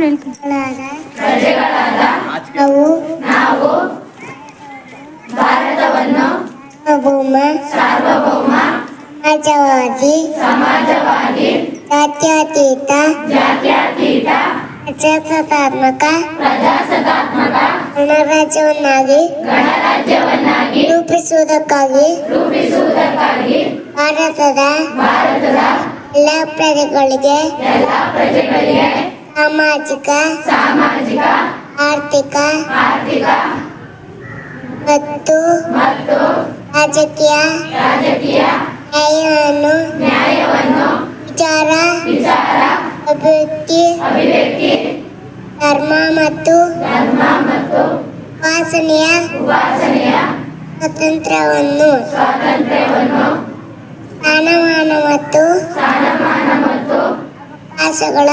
ನೋಡಿ ಹೇಳ್ತೀನಿ. ನಾವು ಸಾರ್ವಭೌಮ ಸಮಾಜವಾದಿ ಜಾತ್ಯತೀತ ಪ್ರಜಾಸತ್ತಾತ್ಮಕ ಗಣರಾಜ್ಯವನ್ನಾಗಿ ರೂಪಿಸುವುದಕ್ಕಾಗಿ ರೂಪಿಸುವುದಕ್ಕಾಗಿ ಭಾರತದ ಎಲ್ಲ ಪ್ರಜೆಗಳಿಗೆ ಎಲ್ಲ ಪ್ರಜೆಗಳಿಗೆ ಸಾಮಾಜಿಕ ಸಾಮಾಜಿಕ ಆರ್ಥಿಕ ಆರ್ಥಿಕ ಮತ್ತು ರಾಜಕೀಯ ರಾಜಕೀಯ ನ್ಯಾಯವನ್ನು ವಿಚಾರ ವಿಚಾರ ಅಭಿವ್ಯಕ್ತಿ ಧರ್ಮ ಮತ್ತು ವಾಸನೆಯ ಸ್ವಾತಂತ್ರ್ಯವನ್ನು ಸ್ಥಾನಮಾನ ಮತ್ತು ಅವಕಾಶಗಳ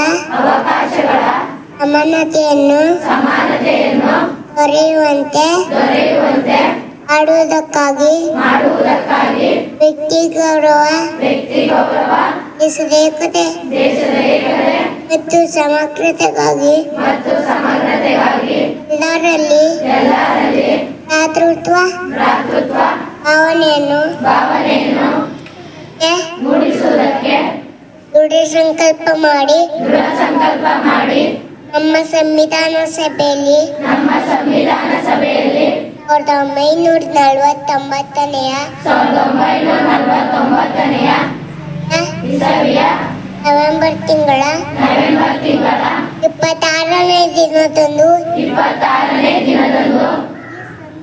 ಸಮಾನತೆಯನ್ನು ದೊರೆಯುವಂತೆ ಮಾಡುವುದಕ್ಕಾಗಿ ವ್ಯಕ್ತಿ ಗೌರವ ದೇಶದ ಏಕತೆ ಮತ್ತು ಸಮಗ್ರತೆಗಾಗಿ ಎಲ್ಲರಲ್ಲಿ ಭ್ರಾತೃತ್ವ ಭಾವನೆಯನ್ನು ದೃಢ ಸಂಕಲ್ಪ ಮಾಡಿ ನಮ್ಮ ಸಂವಿಧಾನ ಸಭೆಯಲ್ಲಿ ಸಾವಿರದ ಒಂಬೈನೂರ ನಲವತ್ತೊಂಬತ್ತನೆಯ ನವೆಂಬರ್ ತಿಂಗಳ ಇಪ್ಪತ್ತಾರನೇ ದಿನದಂದು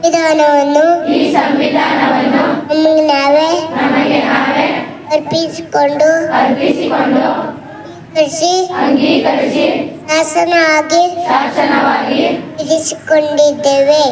ಸಂವಿಧಾನವನ್ನು ನಮಗೆ ನಾವೇ ಅರ್ಪಿಸಿಕೊಂಡು ಅಂಗೀಕರಿಸಿ ಶಾಸನವಾಗಿ ವಿಧಿಸಿಕೊಂಡಿದ್ದೇವೆ